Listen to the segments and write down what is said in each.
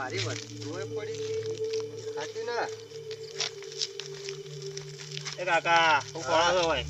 મારી વસ્તુ પડી ખાતી ના? એ કાકા હું કોણ છો ભાઈ?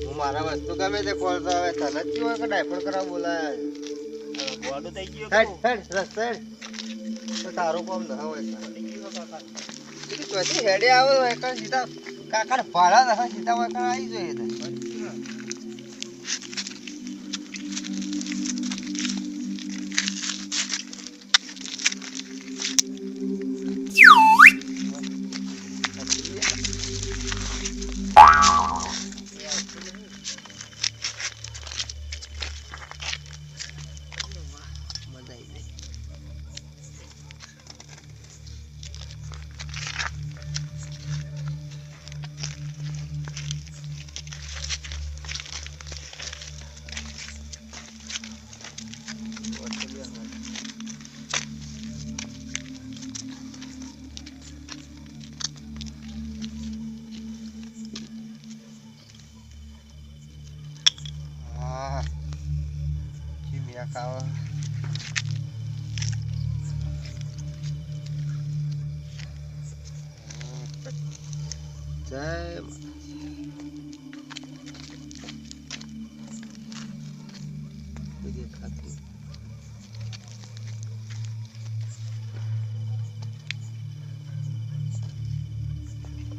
હું મારા વસ્તુ ગમે તે ખોલતો હવે તને જ હોય કે ડાયપર કરાવ બોલાય ગોડું થઈ ગયું હેડ હેડ રસ હેડ. તો તારું કોમ ના હોય. કાકા. હેડે આવો હોય કાં સીધા કાકા ભાડા ના સીધા હોય આવી જોઈએ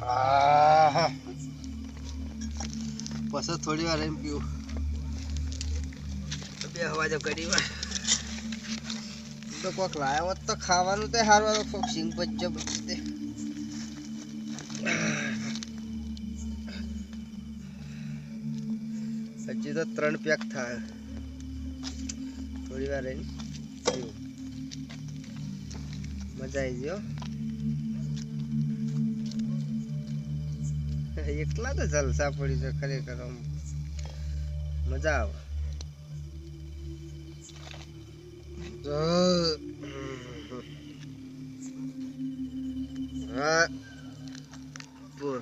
આહ. પછી થોડી વાર એમ પીવું. તો બે હવા જો કરી વાર. તો કોક લાયો હોત તો ખાવાનું તે સારું તો કોક સિંગ પછી તે. હજી તો ત્રણ પેક થાય. થોડી વાર પીવું. મજા આવી ગયો એકલા તો જલસા પડી છે ખરેખર આમ મજા આવે. તો હા બોલ.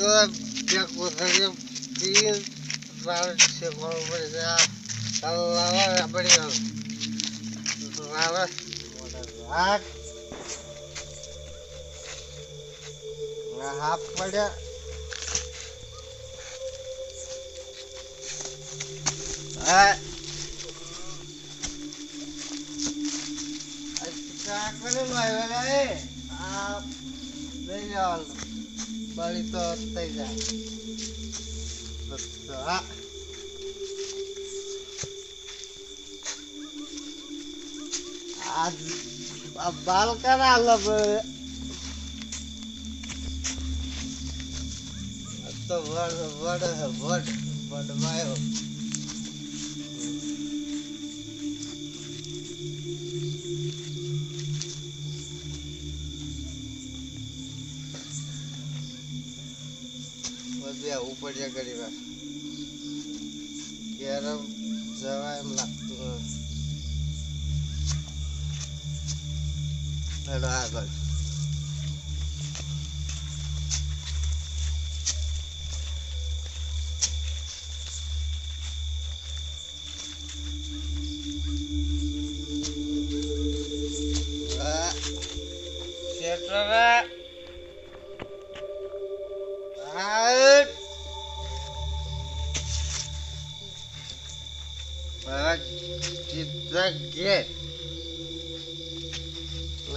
Itu pihak usahanya bien lalu sekolah mereka kalau lama nggak beri lalu modal ngahap pada Ah. કાકને લાવ્યા ને આ લઈ જવાનું બળી તો થઈ જાય. બસ આ બાલ કરા લબ તો વડ વડ હે, વડ વડ જવાય એમ લાગતું નથી.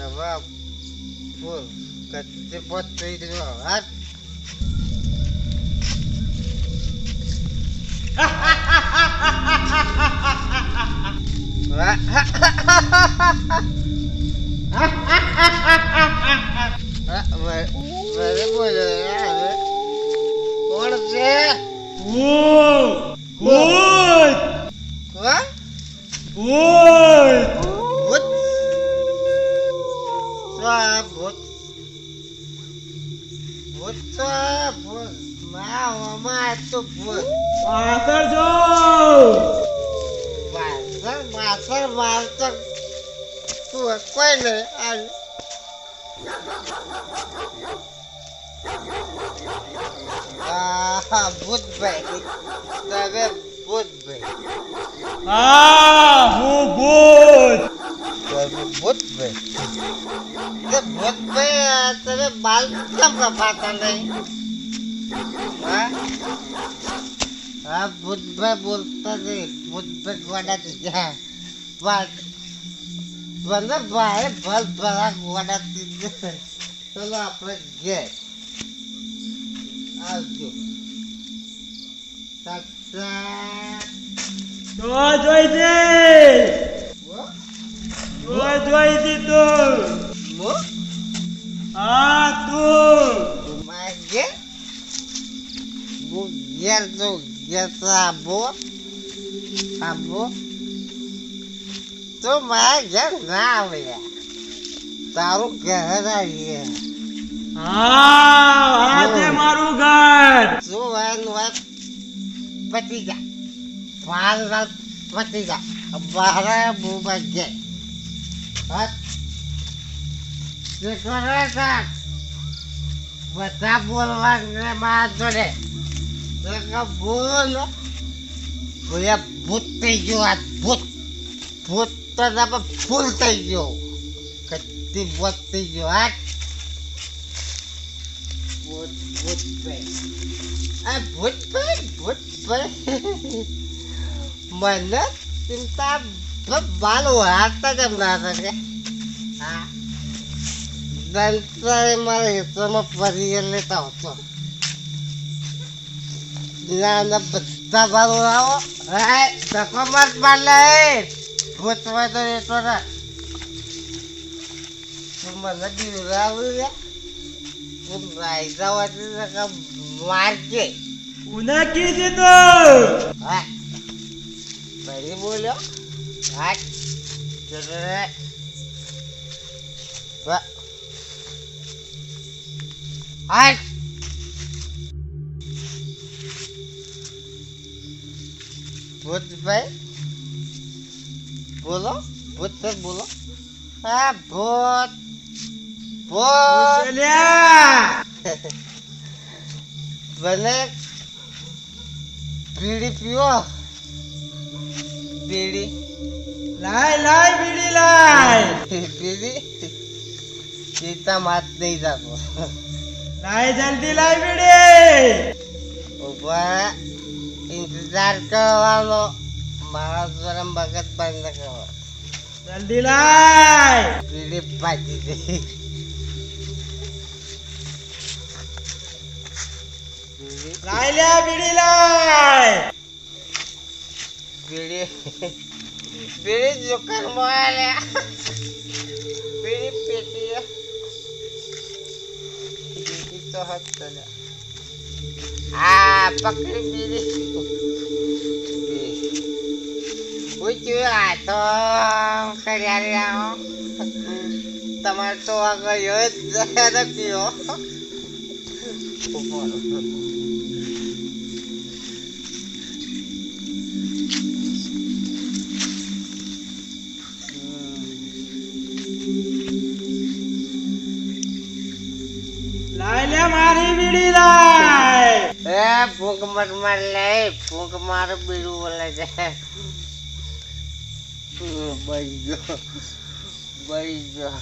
નવા ફૂલ કચ્ચે પોત થઈ ગયો હાથ મારે બોલો હવે કોણ છે ભૂત ભૂત કોણ ભૂત ભૂત ભૂત તો આ ભૂત મા ઓમાં તો ભૂત પાછળ જો માસર માસર માસર તું કોઈ નહીં આ આ ભૂતભાઈ. તમે ભૂતભાઈ. હા હું ભૂત. તમે ભૂતભાઈ. તમે બાલ કેમ કપાતા નહીં? હા? ભૂતભાઈ બોલતા નહીં ભૂતભાઈ ગોડા દીધા બાલ. બંને ભાઈ ભલ ભલા ગોડા દીધા ચલો આપણે ઘેર. આવજો. જોઈ જોઈ? તો જોઈ દીધું. હો? હા તું. હું ઘેર તો તો આબો. આબો. તો મારા ઘેર ના આવે યાર. તારું ઘર આવીએ હા. આ છે મારું ઘર. શું એનું હોય પતી જા. બાર રાત પતી જા. બારા બુબા ઘેર. હા. શું કરે છે? બધા બોલવા માં જોડે. બોલો. ભૂયા ભૂત થઈ ગયો આ ભૂત. ભૂત તો તમે ફૂલ થઈ ગયો. કચ્છી ભૂત થઈ ગયો આ ભૂત ભૂત આ ભૂત ભાઈ ભૂત ભાઈ. મને ચિંતા બાલ હાથતા કેમ ના હા દંતાએ મારા હિસ્સામાં ફરી લેતા હતો ના ના બધા બારો આવો હે ધક્કો મત મારલે હોય તો રહેતો ના તું મને દીવડાવું રે તું રાયતા હોય મારજે કોને કીધું હા ફરી બોલ્યો હા ચલે વાહ હાટ ભૂતભાઈ બોલો ભૂતભાઈ બોલો. હા ભૂત ભૂત. બને બીડી પીવો. બીડી લાય લાય બીડી લાય. બીડી પીતા માત નહીં જાતો લાય જલ્દી લાય બીડી. ઊભા ઇંતજાર કરવાનો. મારા સ્વરમ ભગત બંધ કરો. જલ્દી લાય. બીડી પાછી દે લાય લ્યા બીડી લાય. બીડી બીડી જોકર મોયા બીડી તો હતો ને. આ પકડી દીધી. આ તો કર્યા તમારે તો આગળ જ નથી લાય એ ભૂખ મત લે ભૂખ મારું બીડું બોલે છે. બળી ગયો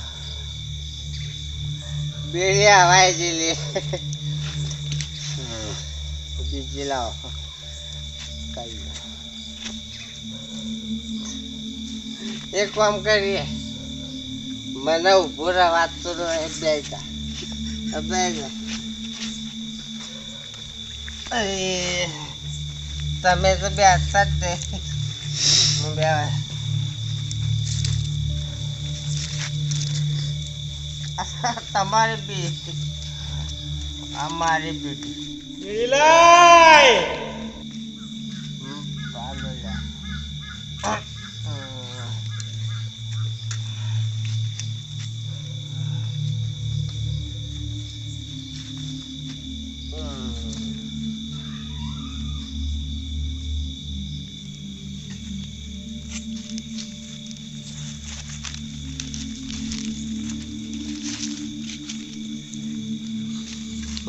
બીજી લાવો. એક કામ કરીએ. મને ઊભો રહે વાત તો બે જા બે તમે તો બેસતા જ નહીં. હું બે તમારી બી અમારી બેટી.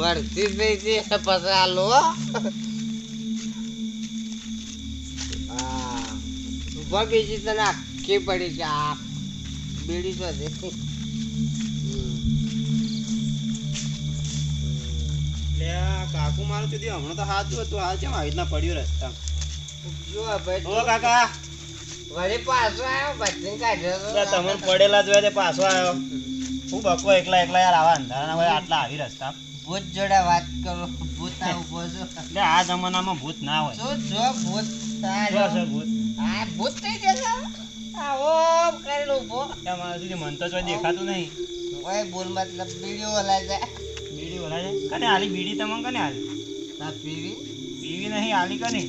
વળતી થઈ છે પછી. ઊભા બીજી તને આખી પડી છે આ બીડી તો છે. કાકુ મારું કીધું હમણાં તો હાથું હતું હાલ કેમ આવી રીતના પડ્યું રસ્તા જો ભાઈ ઓ કાકા. વળી પાછો આવ્યો કાઢ્યો તમને પડેલા જોયા તે પાછો આવ્યો. હું બકો એકલા એકલા યાર આવા અંધારાના હોય આટલા આવી રસ્તા ભૂત જોડે વાત કરો ભૂત ના ઊભો છો. એટલે આ જમાનામાં ભૂત ના હોય. જો જો ભૂત આ. ભૂત? આ ભૂત થઈ જશે આવો કરેલો ઊભો. તમારા મારા સુધી મન તો કોઈ દેખાતું નહીં. ઓય બોલ મતલબ બીડી ઓલા જાય. બીડી ઓલા છે કને આલી બીડી તમને કને આલી? તા પીવી? પીવી નહીં આલી કને?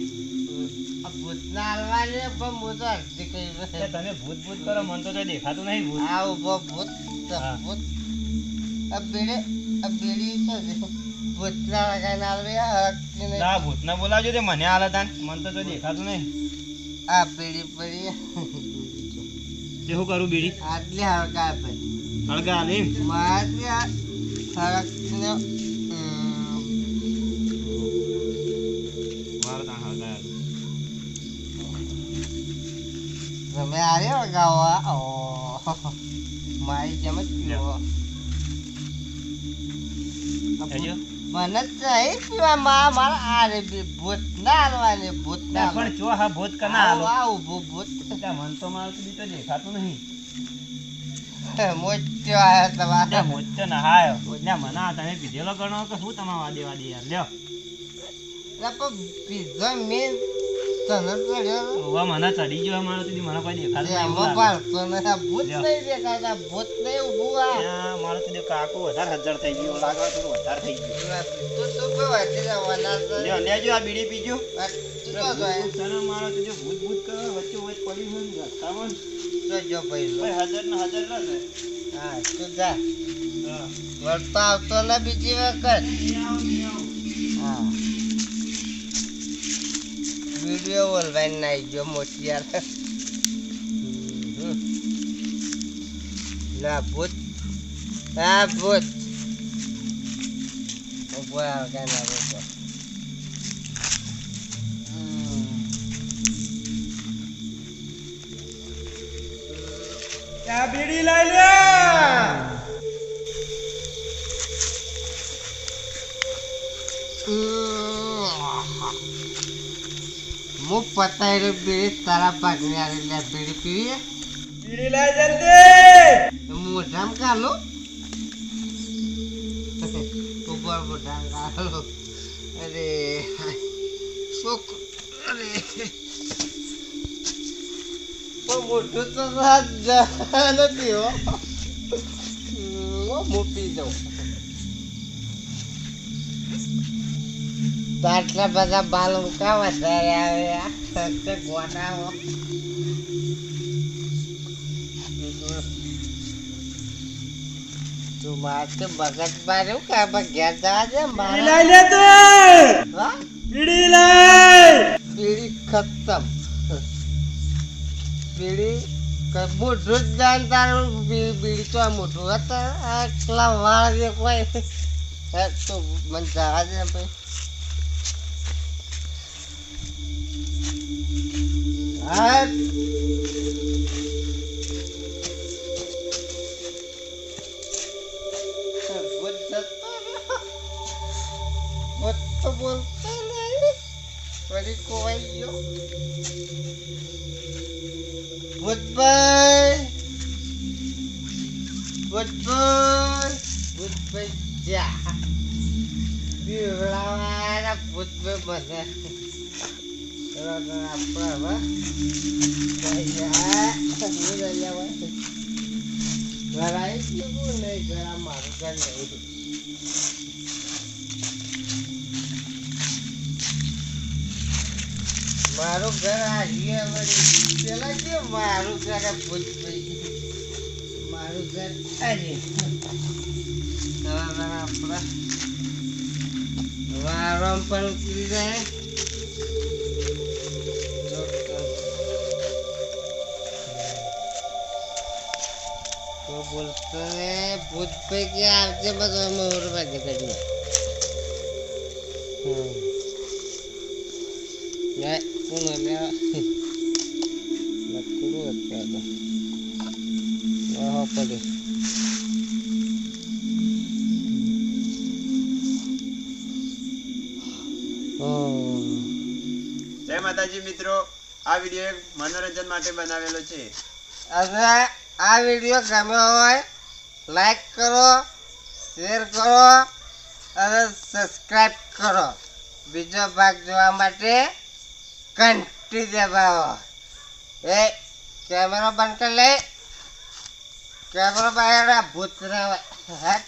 આ ભૂતના હાલવાની પણ હું તો અડધી કહી તમે ભૂત ભૂત કરો મન તો દેખાતું નહીં ભૂત. આ ઊભો ભૂત ભૂત. આ બીડી આ ભૂતના બોલાવજો તે મને હાલ હતા મન તો દેખાતું નહીં. આ બીડી પડી. તે શું કરું બીડી? આટલી હળકા ભાઈ હળગા હાલી મારાથી આ હરકતીને હમ, મારે હળગા તમે આરે હળગાવવા ઓહ, મારી જેમ જ પીવો. મને જ પીવા મા મારા આરે બી ભૂત ના હાલવાની ભૂત ના ના, પણ જો હા ભૂત કના હાલો. આવું ભૂત ત્યાં મન તો મારું બીજો દેખાતું નહીં. મોચ્યો આયો તમારે. મોજ તો નહાયો ત્યાં મને તમે પીધેલો ગણો કે શું તમારે વાદી વાદી યાર. લ્યો. એટલે પણ પીધો મેં તને ચડ્યો હવે મને ચડી ગયો મારો સુધી મને કોઈ દેખાતું નહીં આ ભૂત નહીં દેખાતા ભૂત નહીં ઊભું આ. મારો સુધી કાકો વધારે હજાર થઈ ગયો લાગે તો વધારે થઈ ગયું. તું જવાના લ્યો લેજો આ બીડી પીજો. તું તો જોય તને મારો સુધી ભૂત ભૂત કરો વચ્ચે વચ્ચે પડ્યું હોય ને રસ્તામાં તો જો ભાઈ કોઈ હાજર ને હાજર ના થાય હા તું જા. વળતો આવતો ને બીજી વખત. વીડિયો બોલવાઈ નાઈ ગયો મોટિયાર. હમ. ના ભૂત. આ ભૂત. બીડી લઈ લે. રહ્યો બીડી તારા પાકની આરે લે બીડી પીવીએ? બીડી લઈ જલ્દી! મોઢામ કાલો ઉપર મોઢામ કાલો અરે શોક અરે. મોઢું તો નથી હો. હમ, જાઉં તો આટલા બધા બાલ કા વધારે આવે આ ફક્ત ગોટાઓ તું મારે બગત માર્યું કે આમાં ઘેર જવા દે મારે. લે તું! હા? બીડી લાય બીડી ખતમ. બીડી મોઢું જ જાણ તારું બીડી તો મોઢું હતા આટલા વાળ જે કોઈ તો મને જવા દે ભાઈ. હા ભૂત જતો રહ્યો. ભૂત તો બોલતો નહીં ફરી કોવાઈ ગયો ભૂતભાઈ આ મારું ઘર વળી પેલા કે મારું ઘર. આ મારું ઘર આજે આપણા. વારમ પણ ઉતરી જાય. તો બોલતો ને ભૂતભાઈ કે આવશે બધો મોર બાજુ કરી હમ Ya, uno le ha... La cruda, cara. Bajo por ahí. Oh. જય માતાજી મિત્રો આ વીડિયો મનોરંજન માટે બનાવેલો છે હવે આ વીડિયો ગમ્યો હોય લાઈક કરો શેર કરો, અને સબસ્ક્રાઈબ કરો. બીજો ભાગ જોવા માટે ઘંટી દબાવો. એ કેમેરો બંધ કરી લે. કેમેરો બહાર ભૂત રહેવા